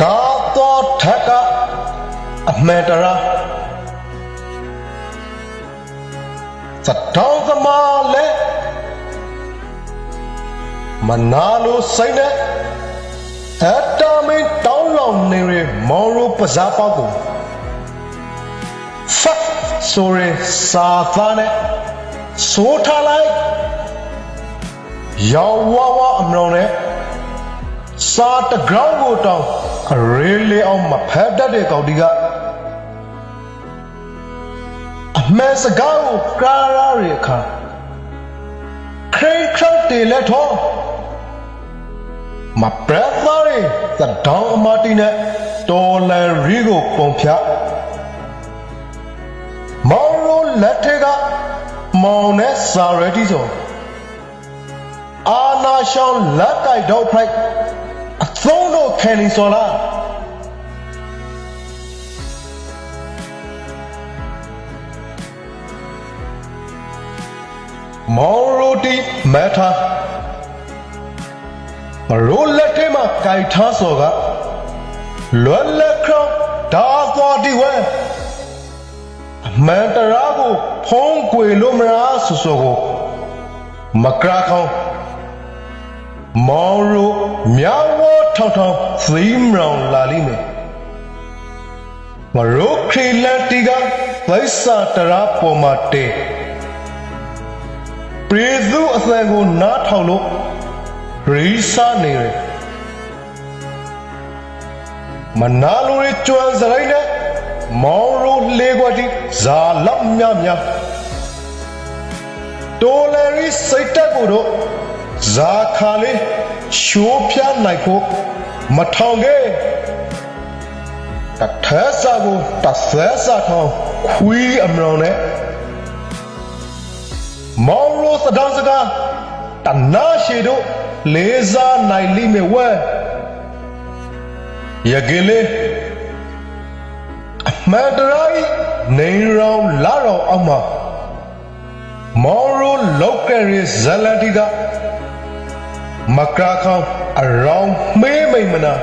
ဒါတော့ထက်ကအမှန်တရားစတောင်းသမားလဲမနာလို့စိတ်နဲ့အတမင်းတောင်းလောင်နေရမောင်ရိုးပဇာပေါက်ကိုဖတ်ဆိုရယ်စာသားနဲ့ဆိုထားလိုက်ရောင်ဝါဝါအမရောင်နဲ့ စာတကောင်းကိုတောင်းအရေးလေးအောင်မဖက်တတ်တဲ့ကောင်ဒီကအမှန်စကားကိုကားရရအခါခရိတ်ခတ်တေလက်ထောမပရသားရီသတောင်းအမတီနဲ့တော်လန်ရီကိုပုံဖြတ်မောင်ရိုလက်ထက်ကမောင်နဲ့စာရတီဆိုအာနာရှောင်းလက်ကြိုက်တော့ဖိုက်အ သုံးတော့ခံနေစော်လားမောင်ရိုတီမက်ထာမရိုလက်ထဲမှာကြိုက်ထားစော်ကလွယ်လက်ခေါင်းဒါသွားဒီဝဲအမှန်တရားကိုဖုံးကွယ်လို့မလားဆိုဆိုကိုမကရာခေါင်း မောင်ရိုမြောင်ဝထောင်ထောင်သီးမြောင်လာလိမ့်မယ်မရိုခရီလန်တီကဝိစာတရာပေါ်မှာတဲပြေသူအသံကိုနားထောင်လို့ရီစာနေရယ်မနာလိုရကျွမ်းစရိုက်နဲ့မောင်ရိုလေကွက်တီဇာလောက်မြမြတိုလရီစိတ်တက်ကိုတော့ ဇာခါလေးရှိုးပြနိုင်ဖို့မထောင်ခဲ့တထဲစာကိုတဆဲစာထောင်ခွီးအမရောင်နဲ့မောင်ရိုသဒေါစကားတနာရှိတို့လေးစားနိုင်လိမ့်မယ်ဝဲရကလေးအမှန်တရားဤနေရောင်လာရောင်အောက်မှာမောင်ရိုလောက်ကရီဇလန်တီက မကရာခေါင်အရောင်မေးမိန်မနာ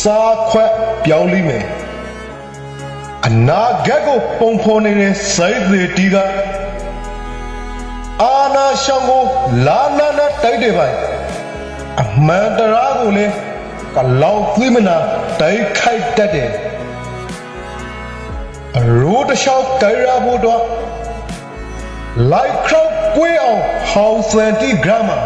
စားခွက်ပြောင်းလိမ့်မယ်အနာဂတ်ကိုပုံဖော်နေတဲ့စိတ်သေးတီကအာနာရှောင်းကိုလာနာနာတိုက်တယ်ပိုင်အမှန်တရားကိုလည်းကလောင်သိမနာတိုက်ခိုက်တတ်တယ်အရိုးတစ်လျှောက်ကြိုင်ရဖို့တော့လိုက်ခေါက်ကွေးအောင်ဟောင်းစန်တီဂရမ္မာ